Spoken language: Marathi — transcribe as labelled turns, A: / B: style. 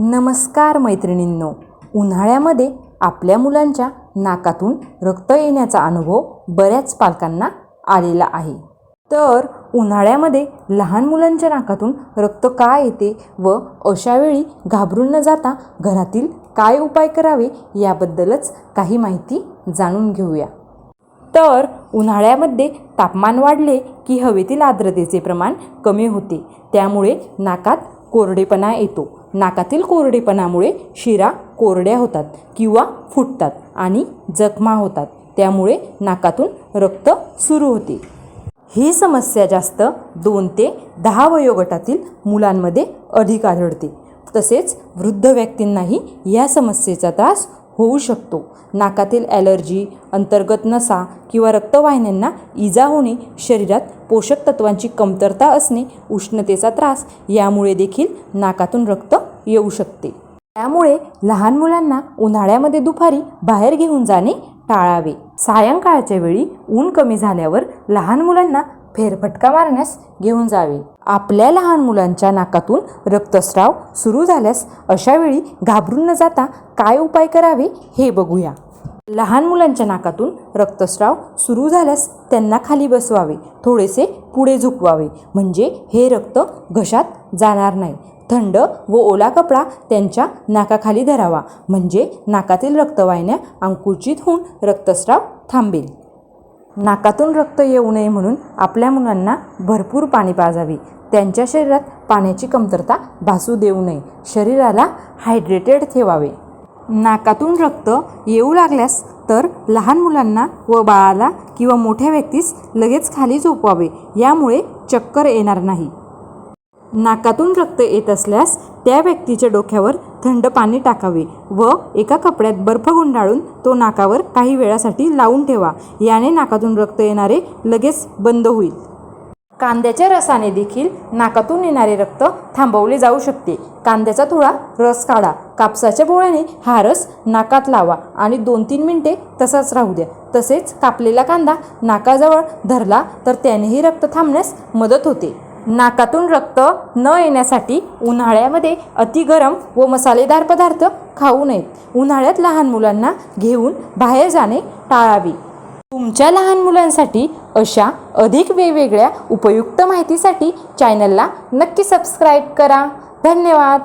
A: नमस्कार मैत्रिणींनो. उन्हाळ्यामध्ये आपल्या मुलांच्या नाकातून रक्त येण्याचा अनुभव बऱ्याच पालकांना आलेला आहे. तर उन्हाळ्यामध्ये लहान मुलांच्या नाकातून रक्त का येते व अशावेळी घाबरून न जाता घरातील काय उपाय करावे याबद्दलच काही माहिती जाणून घेऊया. तर उन्हाळ्यामध्ये तापमान वाढले की हवेतील आर्द्रतेचे प्रमाण कमी होते. त्यामुळे नाकात कोरडेपणा येतो. नाकातील कोरडेपणामुळे शिरा कोरड्या होतात किंवा फुटतात आणि जखमा होतात. त्यामुळे नाकातून रक्त सुरू होते. ही समस्या जास्त दोन ते दहा वयोगटातील मुलांमध्ये अधिक आढळते. तसेच वृद्ध व्यक्तींनाही या समस्येचा त्रास होऊ शकतो. नाकातील ॲलर्जी अंतर्गत नसा किंवा रक्तवाहिन्यांना इजा होणे शरीरात पोषक तत्वांची कमतरता असणे उष्णतेचा त्रास यामुळे देखील नाकातून रक्त येऊ शकते. त्यामुळे लहान मुलांना उन्हाळ्यामध्ये दुपारी बाहेर घेऊन जाणे टाळावे. सायंकाळच्या वेळी ऊन कमी झाल्यावर लहान मुलांना फेरफटका मारण्यास घेऊन जावे. आपल्या लहान मुलांच्या नाकातून रक्तस्राव सुरू झाल्यास अशावेळी घाबरून न जाता काय उपाय करावे हे बघूया. लहान मुलांच्या नाकातून रक्तस्राव सुरू झाल्यास त्यांना खाली बसवावे थोडेसे पुढे झुकवावे. म्हणजे हे रक्त घशात जाणार नाही. थंड व ओला कपडा त्यांच्या नाकाखाली धरावा. म्हणजे नाकातील रक्तवाहिन्या अंकुचित होऊन रक्तस्राव थांबेल. नाकातून रक्त येऊ नये म्हणून आपल्या मुलांना भरपूर पाणी पाजावे. त्यांच्या शरीरात पाण्याची कमतरता भासू देऊ नये. शरीराला हायड्रेटेड ठेवावे. नाकातून रक्त येऊ लागल्यास तर लहान मुलांना व बाळाला किंवा मोठ्या व्यक्तीस लगेच खाली झोपवावे. यामुळे चक्कर येणार नाही. नाकातून रक्त येत असल्यास त्या व्यक्तीच्या डोक्यावर थंड पाणी टाकावे व एका कपड्यात बर्फ गुंडाळून तो नाकावर काही वेळासाठी लावून ठेवा. याने नाकातून रक्त येणारे लगेच बंद होईल. कांद्याच्या रसाने देखील नाकातून येणारे रक्त थांबवले जाऊ शकते. कांद्याचा थोडा रस काढा. कापसाच्या बोळ्याने हा रस नाकात लावा आणि दोन तीन मिनिटे तसाच राहू द्या. तसेच कापलेला कांदा नाकाजवळ धरला तर त्यानेही रक्त थांबण्यास मदत होते. नाकातून रक्त न येण्यासाठी उन्हाळ्यामध्ये अति गरम व मसालेदार पदार्थ खाऊ नयेत उन्हाळ्यात लहान मुलांना घेऊन बाहेर जाणे टाळावे. तुमच्या लहान मुलांसाठी अशा अधिक वेगवेगळ्या उपयुक्त माहितीसाठी चॅनलला नक्की सबस्क्राईब करा. धन्यवाद.